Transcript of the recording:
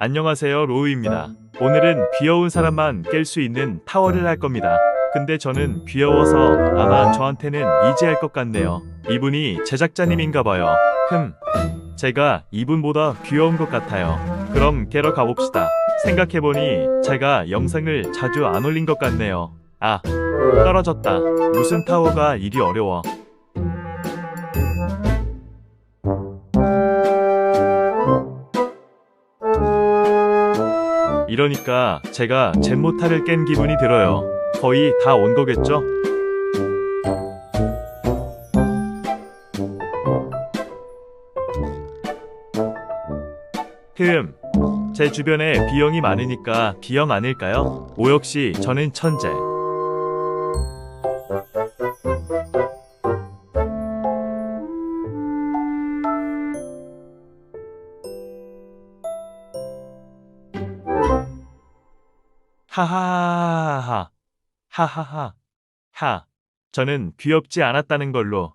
안녕하세요 로우입니다. 오늘은 귀여운 사람만 깰 수 있는 타워를 할 겁니다. 근데 저는 귀여워서 아마 저한테는 이지할 것 같네요. 이분이 제작자님인가 봐요. 흠. 제가 이분보다 귀여운 것 같아요. 그럼 깨러 가봅시다. 생각해보니 제가 영상을 자주 안 올린 것 같네요. 아, 떨어졌다. 무슨 타워가 일이 어려워. 이러니까 제가 젠모타를 깬 기분이 들어요. 거의 다 온 거겠죠? 흠, 제 주변에 B형이 많으니까 B형 아닐까요? 오 역시 저는 천재. 하하하하 하하하 하. 저는 귀엽지 않았다는 걸로